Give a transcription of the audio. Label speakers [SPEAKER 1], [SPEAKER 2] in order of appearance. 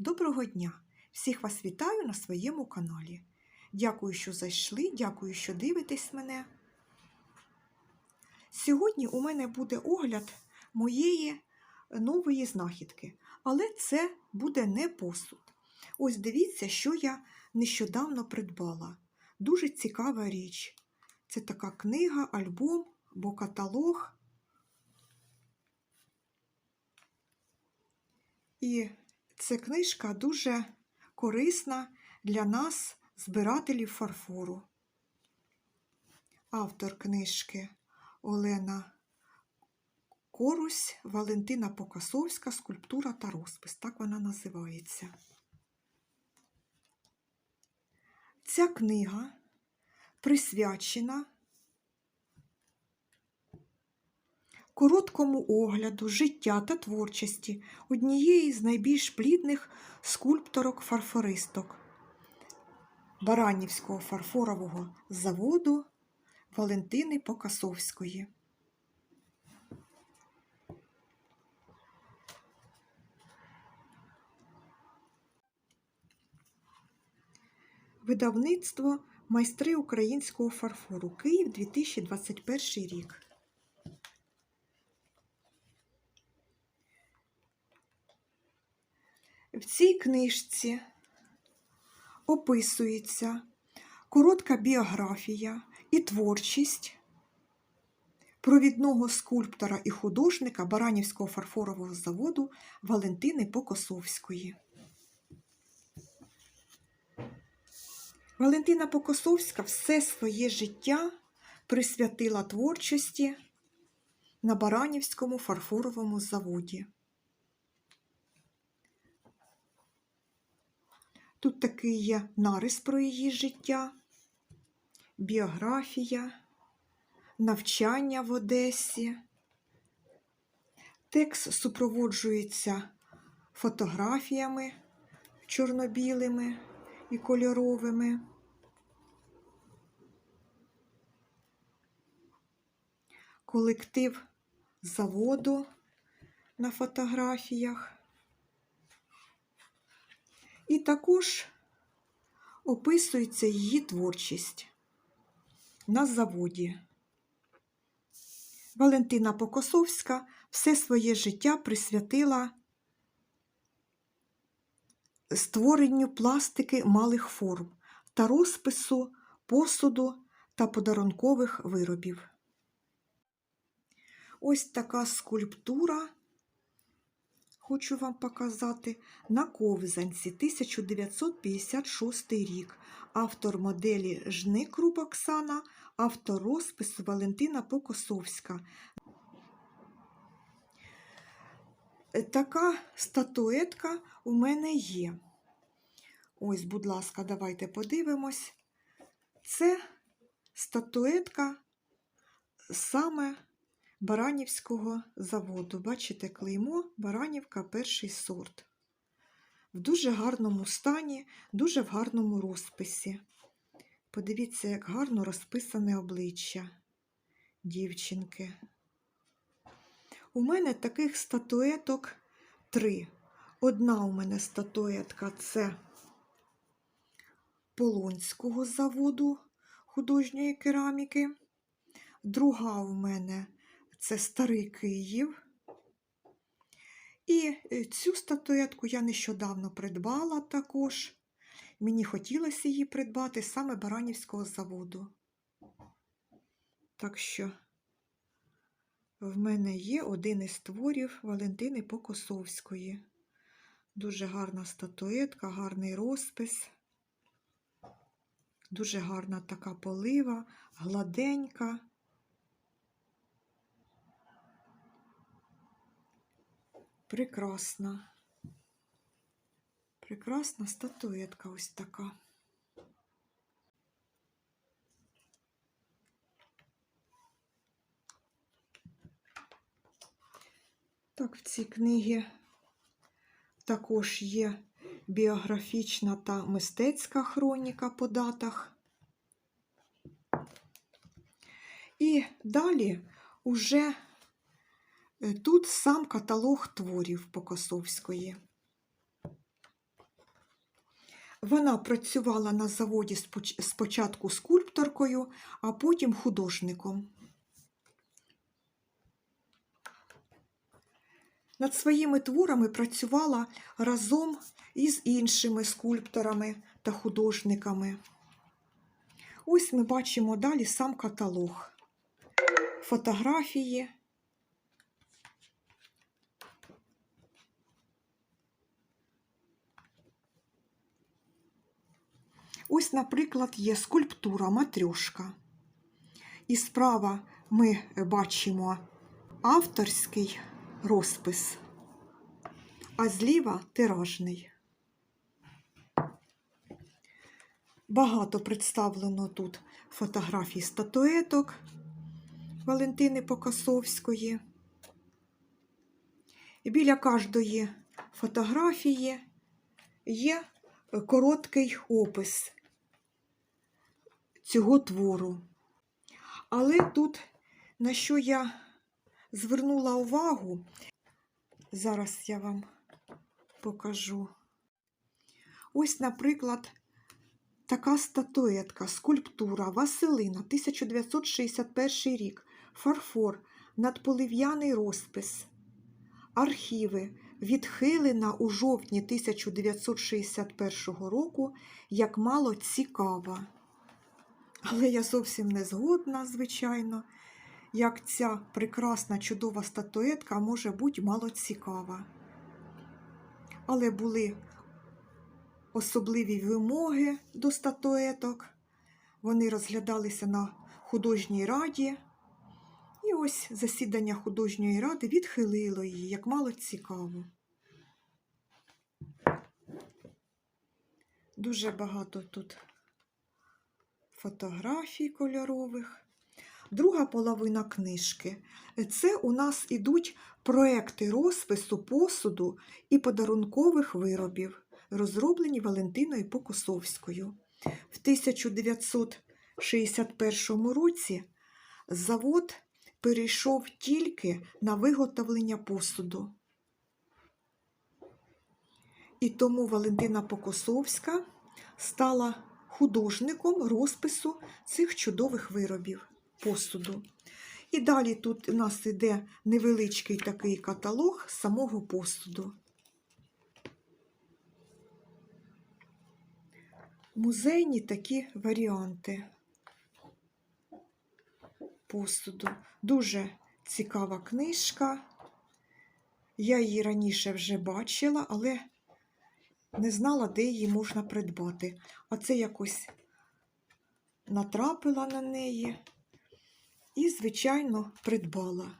[SPEAKER 1] Доброго дня! Всіх вас вітаю на своєму каналі. Дякую, що зайшли, дякую, що дивитесь мене. Сьогодні у мене буде огляд моєї нової знахідки, але це буде не посуд. Ось дивіться, що я нещодавно придбала. Дуже цікава річ. Це така книга, альбом або каталог. І ця книжка дуже корисна для нас, збирателів фарфору. Автор книжки Олена Корусь, Валентина Покасовська, скульптура та розпис. Так вона називається. Ця книга присвячена короткому огляду життя та творчості однієї з найбільш плідних скульпторок-фарфористок Баранівського фарфорового заводу Валентини Покасовської. Видавництво майстри українського фарфору Київ 2021 рік. В цій книжці описується коротка біографія і творчість провідного скульптора і художника Баранівського фарфорового заводу Валентини Покосовської. Валентина Покосовська все своє життя присвятила творчості на Баранівському фарфоровому заводі. Тут такий є нарис про її життя, біографія, навчання в Одесі. Текст супроводжується фотографіями чорно-білими і кольоровими. Колектив заводу на фотографіях. І також описується її творчість на заводі. Валентина Покосовська все своє життя присвятила створенню пластики малих форм та розпису посуду та подарункових виробів. Ось така скульптура хочу вам показати на ковзанці 1956 рік. Автор моделі Жникруп Оксана, автор розпису Валентина Покосовська. Така статуетка у мене є. Ось, будь ласка, давайте подивимось. Це статуетка саме Баранівського заводу. Бачите, клеймо Баранівка перший сорт. В дуже гарному стані, дуже в гарному розписі. Подивіться, як гарно розписане обличчя дівчинки. У мене таких статуеток три. Одна у мене статуетка це Полонського заводу художньої кераміки. Друга у мене це Старий Київ. І е, цю статуетку я нещодавно придбала також. Мені хотілося її придбати саме Баранівського заводу. Так що в мене є один із творів Валентини Покосовської. Дуже гарна статуетка, гарний розпис. Дуже гарна така полива, гладенька. Прекрасна. Прекрасна статуетка ось така. Так, в цій книгі також є біографічна та мистецька хроніка по датах. І далі уже Тут сам каталог творів Покосовської. Вона працювала на заводі спочатку скульпторкою, а потім художником. Над своїми творами працювала разом із іншими скульпторами та художниками. Ось ми бачимо далі сам каталог. Фотографії. Ось, наприклад, є скульптура матрьошка. І справа ми бачимо авторський розпис, а зліва тиражний. Багато представлено тут фотографій статуеток Валентини Покасовської. Біля кожної фотографії є короткий опис цього твору. Але тут, на що я звернула увагу, зараз я вам покажу. Ось, наприклад, така статуетка, скульптура Василина, 1961 рік, фарфор, надполив'яний розпис, архіви, відхилена у жовтні 1961 року, як мало цікава. Але я зовсім не згодна, звичайно, як ця прекрасна чудова статуетка може бути мало цікава. Але були особливі вимоги до статуеток. Вони розглядалися на художній раді. І ось засідання художньої ради відхилило її, як мало цікаво. Дуже багато тут фотографій кольорових. Друга половина книжки це у нас ідуть проекти розпису посуду і подарункових виробів, розроблені Валентиною Покусовською. В 1961 році завод перейшов тільки на виготовлення посуду. І тому Валентина Покосовська стала художником розпису цих чудових виробів посуду. І далі тут у нас іде невеличкий такий каталог самого посуду. Музейні такі варіанти посуду. Дуже цікава книжка. Я її раніше вже бачила, але не знала, де її можна придбати. А це якось натрапила на неї і, звичайно, придбала.